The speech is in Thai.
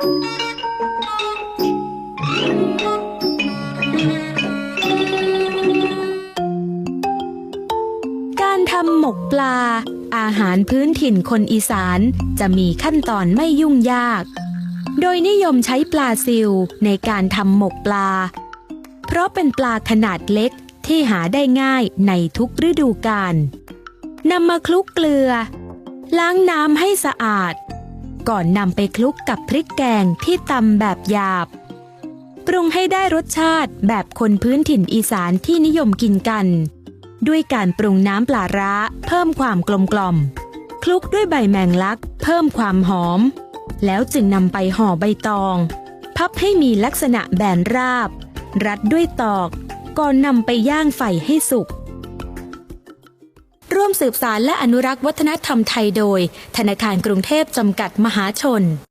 การทำหมกปลา อาหารพื้นถิ่นคนอีสานจะมีขั้นตอนไม่ยุ่งยาก โดยนิยมใช้ปลาซิวในการทำหมกปลา เพราะเป็นปลาขนาดเล็กที่หาได้ง่ายในทุกฤดูกาลนำมาคลุกเกลือ ล้างน้ำให้สะอาด ก่อนนำไปคลุกกับพริกแกงที่ตำแบบหยาบ ปรุงให้ได้รสชาติแบบคนพื้นถิ่นอีสานที่นิยมกินกัน ด้วยการปรุงน้ำปลาร้าเพิ่มความกลมกล่อม คลุกด้วยใบแมงลัก เพิ่มความหอม แล้วจึงนำไปห่อใบตอง พับให้มีลักษณะแบนราบ รัดด้วยตอก ก่อนนำไปย่างไฟให้สุก ร่วมสืบสารและอนุรักษ์วัฒนธรรมไทยโดย ธนาคารกรุงเทพจำกัดมหาชน